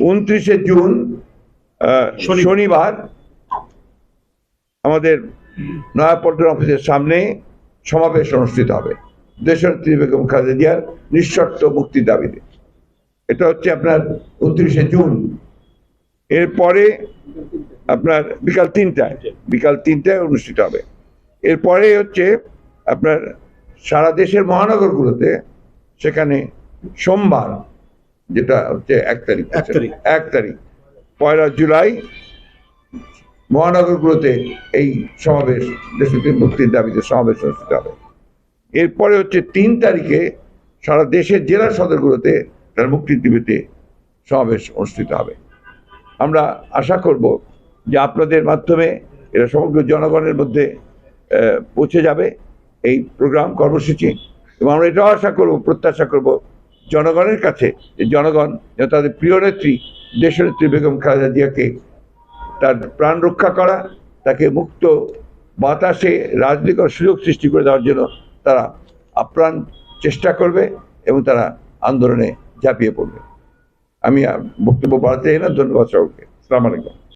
উনত্রিশে জুন। শনিবার। আমাদের নয়াপল্টন অফিসের সামনে সমাবেশ অনুষ্ঠিত হবে। দেশনেত্রী বেগম খালেদা জিয়ার নিঃশর্ত মুক্তির দাবিতে। এটা হচ্ছে আপনার উনত্রিশে জুন। এরপরে আপনার বিকাল তিনটায় বিকাল তিনটায় অনুষ্ঠিত হবে। এরপরে হচ্ছে আপনার সারা দেশের মহানগরগুলোতে সেখানে সোমবার যেটা হচ্ছে এক তারিখ এক তারিখ। এক তারিখ। পয়লা জুলাই মহানগরগুলোতে এই সমাবেশ দেশকে মুক্তির দাবিতে সমাবেশ অনুষ্ঠিত হবে। এরপরে হচ্ছে তিন তারিখে সারা দেশের জেলা সদরগুলোতে তার মুক্তির দাবিতে সমাবেশ অনুষ্ঠিত হবে। আমরা আশা করব যে আপনাদের মাধ্যমে এটা সমগ্র জনগণের মধ্যে আহ, পৌঁছে যাবে এই প্রোগ্রাম কর্মসূচি। এবং আমরা এটাও আশা করব প্রত্যাশা করব জনগণের কাছে জনগণ তাদের প্রিয় নেত্রী, দেশনেত্রী বেগম খালেদা জিয়াকে তার প্রাণ রক্ষা করা, তাকে মুক্ত বাতাসে রাজনীতি সুযোগ সৃষ্টি করে দেওয়ার জন্য তারা আপ্রাণ চেষ্টা করবে এবং তারা আন্দোলনে ঝাঁপিয়ে পড়বে। আমি বক্তব্য বাড়াতে চাই না। ধন্যবাদ সকলকে। সালাম আলাইকুম।